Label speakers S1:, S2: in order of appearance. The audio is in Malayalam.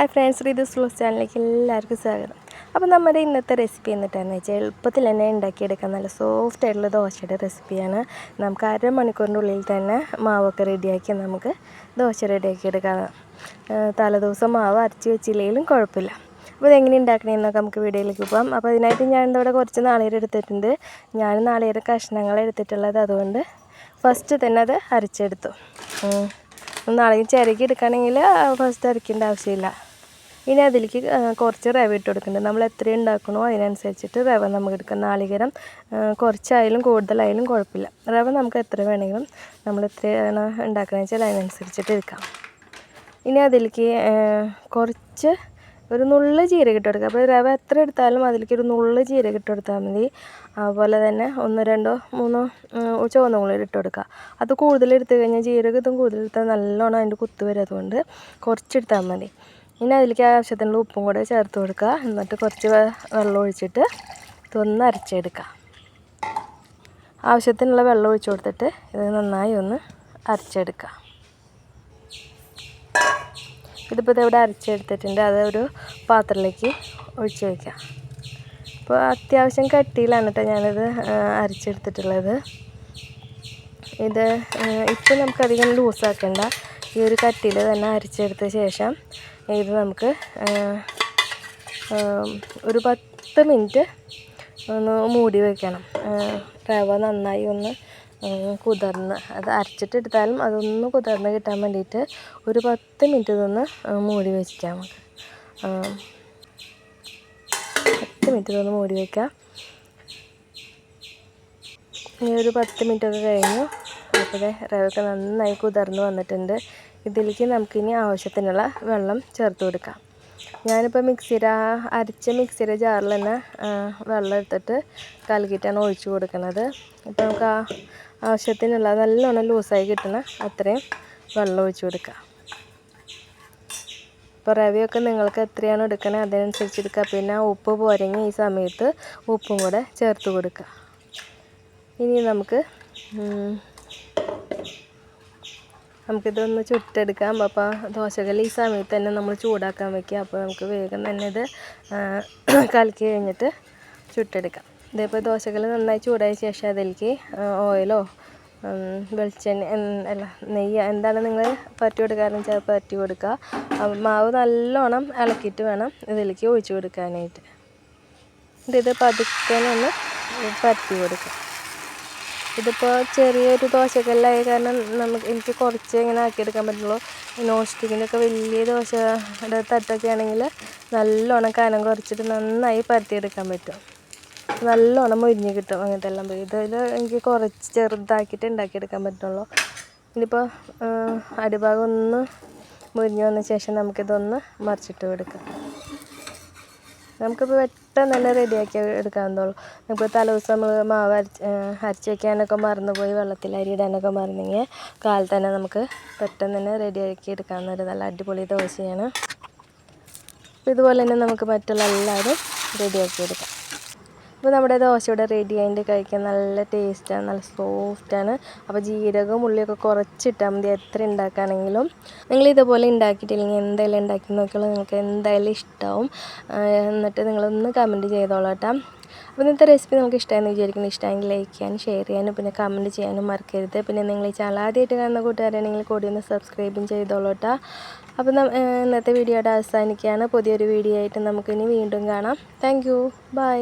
S1: ഹായ് ഫ്രണ്ട്സ് റീത് സ്ലോസ് ചാനലിലേക്ക് എല്ലാവർക്കും സ്വാഗതം. അപ്പോൾ നമ്മുടെ ഇന്നത്തെ റെസിപ്പി എന്നിട്ടാന്ന് വെച്ചാൽ എളുപ്പത്തിൽ തന്നെ ഉണ്ടാക്കിയെടുക്കാൻ നല്ല സോഫ്റ്റ് ആയിട്ടുള്ള ദോശയുടെ റെസിപ്പിയാണ് നമുക്ക് അരമണിക്കൂറിന്റെ ഉള്ളിൽ തന്നെ മാവൊക്കെ റെഡിയാക്കി നമുക്ക് ദോശ റെഡിയാക്കി എടുക്കാം തലേദിവസം മാവ് അരച്ച് വെച്ചില്ലെങ്കിലും കുഴപ്പമില്ല. അപ്പോൾ ഇതെങ്ങനെ ഉണ്ടാക്കണമെന്നൊക്കെ നമുക്ക് വീഡിയോയിലേക്ക് പോകാം. അപ്പോൾ അതിനായിട്ട് ഞാൻ ഇവിടെ കുറച്ച് നാളികേരം എടുത്തിട്ടുണ്ട്. ഞാൻ നാളികേര കഷ്ണങ്ങൾ എടുത്തിട്ടുള്ളത് അതുകൊണ്ട് ഫസ്റ്റ് തന്നെ അത് അരച്ചെടുത്തു. നാളെ ചിരകി എടുക്കുകയാണെങ്കിൽ ഫസ്റ്റ് അരക്കേണ്ട ആവശ്യമില്ല. ഇനി അതിലേക്ക് കുറച്ച് റവ ഇട്ട് കൊടുക്കുന്നുണ്ട്. നമ്മൾ എത്ര ഉണ്ടാക്കണോ അതിനനുസരിച്ചിട്ട് റവ നമുക്ക് എടുക്കാം. നാളികേരം കുറച്ചായാലും കൂടുതലായാലും കുഴപ്പമില്ല. റവ നമുക്ക് എത്ര വേണമെങ്കിലും നമ്മൾ എത്രയാണ് ഉണ്ടാക്കണമെന്ന് വെച്ചാൽ അതിനനുസരിച്ചിട്ട് എടുക്കാം. ഇനി അതിലേക്ക് കുറച്ച് ഒരു നുള്ള് ജീരകം ഇട്ട് കൊടുക്കുക അപ്പോൾ റവ എത്ര എടുത്താലും അതിലേക്ക് ഒരു നുള്ള് ജീരകം ഇട്ട് കൊടുത്താൽ മതി. അതുപോലെ തന്നെ ഒന്ന് രണ്ടോ മൂന്നോ ചുവന്ന മുളക് ഇട്ട് കൊടുക്കുക അത് കൂടുതൽ എടുത്തു കഴിഞ്ഞാൽ ജീരകം ഇതും കൂടുതൽ എടുത്താൽ നല്ലോണം അതിന്റെ കുത്ത് വരും അതുകൊണ്ട് കുറച്ചെടുത്താൽ മതി. ഇനി അതിലേക്ക് ആവശ്യത്തിനുള്ള ഉപ്പും കൂടെ ചേർത്ത് കൊടുക്കുക. എന്നിട്ട് കുറച്ച് വെള്ളം ഒഴിച്ചിട്ട് ഇതൊന്ന് അരച്ചെടുക്കുക. ആവശ്യത്തിനുള്ള വെള്ളം ഒഴിച്ചു കൊടുത്തിട്ട് ഇത് നന്നായി ഒന്ന് അരച്ചെടുക്കുക. ഇതിപ്പോൾ ഇതെവിടെ അരച്ചെടുത്തിട്ടുണ്ട്? അത് ഒരു പാത്രത്തിലേക്ക് ഒഴിച്ച് വയ്ക്കുക അപ്പോൾ അത്യാവശ്യം കട്ടിയിലാണ് കേട്ടോ ഞാനിത് അരച്ചെടുത്തിട്ടുള്ളത്. ഇത് ഇപ്പോൾ നമുക്കധികം ലൂസാക്കേണ്ട. ഈ ഒരു കട്ടിയിൽ തന്നെ അരച്ചെടുത്ത ശേഷം ഇത് നമുക്ക് ഒരു പത്ത് മിനിറ്റ് ഒന്ന് മൂടി വയ്ക്കണം റവ നന്നായി ഒന്ന് കുതിർന്ന്. അത് അരച്ചിട്ടെടുത്താലും അതൊന്ന് കുതിർന്ന് കിട്ടാൻ വേണ്ടിയിട്ട് ഒരു പത്ത് മിനിറ്റ് ഇതൊന്ന് മൂടി വെച്ചാൽ നമുക്ക് പത്ത് മിനിറ്റ് ഇതൊന്ന് മൂടി വയ്ക്കാം ഇനി ഒരു പത്ത് മിനിറ്റ് കഴിഞ്ഞു. അപ്പോൾ റവയൊക്കെ നന്നായി കുതിർന്ന് വന്നിട്ടുണ്ട് ഇതിലേക്ക് നമുക്കിനി ആവശ്യത്തിനുള്ള വെള്ളം ചേർത്ത് കൊടുക്കാം ഞാനിപ്പോൾ മിക്സിയുടെ അരച്ച മിക്സിയുടെ ജാറിൽ തന്നെ വെള്ളം എടുത്തിട്ട് കലക്കിയിട്ടാണ് ഒഴിച്ചു കൊടുക്കുന്നത് ഇപ്പോൾ നമുക്ക് ആ ആവശ്യത്തിനുള്ള നല്ലോണം ലൂസായി കിട്ടണ അത്രയും വെള്ളം ഒഴിച്ചു കൊടുക്കുക ഇപ്പോൾ റവയൊക്കെ നിങ്ങൾക്ക് എത്രയാണ് എടുക്കണേ അതിനനുസരിച്ച് എടുക്കുക പിന്നെ ഉപ്പ് പോരെങ്കിൽ ഈ സമയത്ത് ഉപ്പും കൂടെ ചേർത്ത് കൊടുക്കുക ഇനി നമുക്ക് നമുക്കിതൊന്ന് ചുട്ടെടുക്കാം. അപ്പോൾ ദോശകൾ ഈ സമയത്ത് തന്നെ നമ്മൾ ചൂടാക്കാൻ വയ്ക്കുക അപ്പോൾ നമുക്ക് വേഗം തന്നെ ഇത് കലക്കി കഴിഞ്ഞിട്ട് ചുട്ടെടുക്കാം. ഇതിപ്പോൾ ദോശകൾ നന്നായി ചൂടായ ശേഷം അതിലേക്ക് ഓയിലോ വെളിച്ചെണ്ണ അല്ല നെയ്യ് എന്താണ് നിങ്ങൾ പറ്റി കൊടുക്കാറെന്ന് വെച്ചാൽ പറ്റി കൊടുക്കുക മാവ് നല്ലോണം ഇളക്കിയിട്ട് വേണം ഇതിലേക്ക് ഒഴിച്ചു കൊടുക്കാനായിട്ട്. ഇത് പതുക്കെ പറ്റി കൊടുക്കാം. ഇതിപ്പോൾ ചെറിയൊരു ദോശക്കല്ലായ കാരണം നമുക്ക് എനിക്ക് കുറച്ച് ഇങ്ങനെ ആക്കിയെടുക്കാൻ പറ്റുള്ളൂ. നോൺ സ്റ്റിക്കിന്റെ ഒക്കെ വലിയ ദോശയുടെ തട്ടൊക്കെ ആണെങ്കിൽ നല്ലോണം കനം കുറച്ചിട്ട് നന്നായി പരത്തിയെടുക്കാൻ പറ്റും. നല്ലോണം മൊരിഞ്ഞ് കിട്ടും അങ്ങനത്തെ എല്ലാം പോയി. ഇതിൽ എനിക്ക് കുറച്ച് ചെറുതാക്കിയിട്ട് ഉണ്ടാക്കിയെടുക്കാൻ പറ്റുള്ളൂ. ഇനിയിപ്പോൾ അടിഭാഗം ഒന്ന് മുരിഞ്ഞ് വന്ന ശേഷം നമുക്കിതൊന്ന് മറിച്ചിട്ട് കൊടുക്കാം നമുക്കിപ്പോൾ പെട്ടെന്ന് തന്നെ റെഡിയാക്കി എടുക്കാവുന്നതുള്ളൂ നമുക്ക് തലേദിവസം നമ്മൾ മാവ് അരച്ച് അരച്ച് വയ്ക്കാനൊക്കെ മറന്നുപോയി വെള്ളത്തിൽ അരി ഇടാനൊക്കെ മറന്നെങ്കിൽ കാലത്ത് തന്നെ നമുക്ക് പെട്ടെന്ന് തന്നെ റെഡിയാക്കി എടുക്കാവുന്ന ഒരു നല്ല അടിപൊളി ദോശയാണ്. ഇതുപോലെ തന്നെ നമുക്ക് മറ്റുള്ള എല്ലാവരും റെഡിയാക്കി എടുക്കാം. അപ്പോൾ നമ്മുടെ ദോശ ഇവിടെ റെഡി ആയിട്ട് കഴിക്കാൻ നല്ല ടേസ്റ്റാണ് നല്ല സോഫ്റ്റാണ് അപ്പോൾ ജീരകവും ഉള്ളിയൊക്കെ കുറച്ചിട്ടാൽ മതി. എത്ര ഉണ്ടാക്കുകയാണെങ്കിലും നിങ്ങൾ ഇതുപോലെ ഉണ്ടാക്കിയിട്ടില്ലെങ്കിൽ എന്തായാലും ഉണ്ടാക്കി നോക്കിയാൽ നിങ്ങൾക്ക് എന്തായാലും ഇഷ്ടമാവും എന്നിട്ട് നിങ്ങളൊന്ന് കമന്റ് ചെയ്തോളാം കേട്ടോ. അപ്പോൾ ഇന്നത്തെ റെസിപ്പി നിങ്ങൾക്ക് ഇഷ്ടമായെന്ന് വിചാരിക്കുന്നു. ഇഷ്ടമെങ്കിൽ ലൈക്ക് ചെയ്യാനും ഷെയർ ചെയ്യാനും പിന്നെ കമന്റ് ചെയ്യാനും മറക്കരുത്. പിന്നെ നിങ്ങൾ ഈ ചാനൽ ആദ്യമായിട്ട് കാണുന്ന കൂട്ടുകാരാണെങ്കിൽ കൂടി ഒന്ന് സബ്സ്ക്രൈബും ചെയ്തോളൂ കേട്ടോ. അപ്പോൾ ഇന്നത്തെ വീഡിയോയുടെ അവസാനിക്കുകയാണ്. പുതിയൊരു വീഡിയോ ആയിട്ട് നമുക്കിനി വീണ്ടും കാണാം. Thank you by